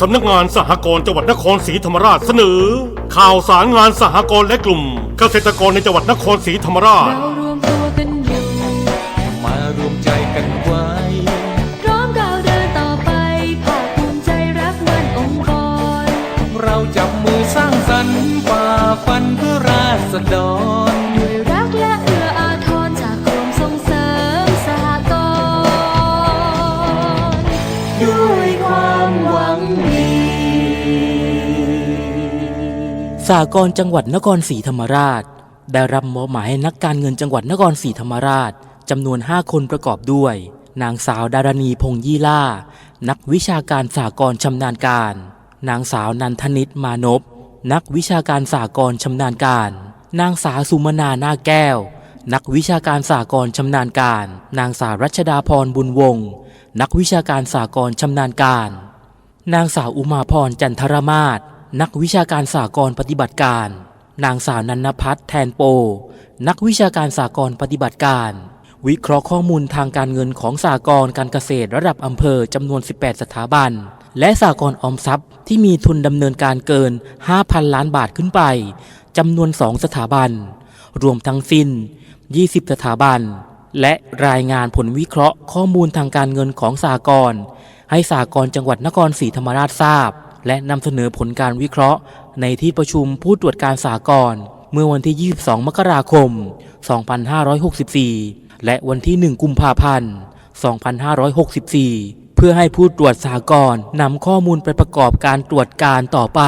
สำนักงานสหกรณ์จังหวัดนครศรีธรรมราชเสนอ ข่าวสารงานสหกรณ์และกลุ่ม เกษตรกรในจังหวัดนครศรีธรรมราช เรารวมตัวกันอยู่ มารวมใจกันไว้ พร้อมก้าวเดินต่อไปภาคภูมิใจรักมันองค์กร เราจับมือสร้างสรรค์ฝ่าฟันเพื่อราษฎร ด้วยรักและเอื้ออาทรจากกรมส่งเสริมสหกรณ์ด้วย ความหวังดีสากลจังหวัดนครศรีธรรมราช ได้รับมอบหมายให้นักการเงินจังหวัดนครศรีธรรมราชจำนวน 5 คนประกอบด้วย นางสาวดารณีพงยี่ล่า นักวิชาการสากลชำนาญการ นางสาวนันทนิตมานพ นักวิชาการสากลชำนาญการ นางสาวสุมนานาแก้ว นักวิชาการสากลชำนาญการ นางสาวรัชดาพรบุญวงศ์นักวิชาการสากลชำนาญการ นางสาวอุมาพรจันทรมาศนักวิชาการสากลปฏิบัติการ นางสาวนันนพัฒน์แทนโป นักวิชาการสากลปฏิบัติการ วิเคราะห์ข้อมูลทางการเงินของสากลการเกษตรระดับอำเภอจำนวน 18 สถาบัน และสากลออมทรัพย์ที่มีทุนดำเนินการเกิน 5,000 ล้านบาทขึ้นไปจำนวน 2 สถาบัน รวมทั้งสิ้น 20 สถาบัน และรายงานผลวิเคราะห์ข้อมูลทางการเงินของสากล ให้สากลจังหวัดนครศรีธรรมราชทราบ และนำเสนอผลการวิเคราะห์ ในที่ประชุมผู้ตรวจการสากลเมื่อวันที่ 22 มกราคม 2564 และวันที่ 1 กุมภาพันธ์ 2564 เพื่อให้ผู้ตรวจสากลนำข้อมูลไปประกอบการตรวจการต่อไป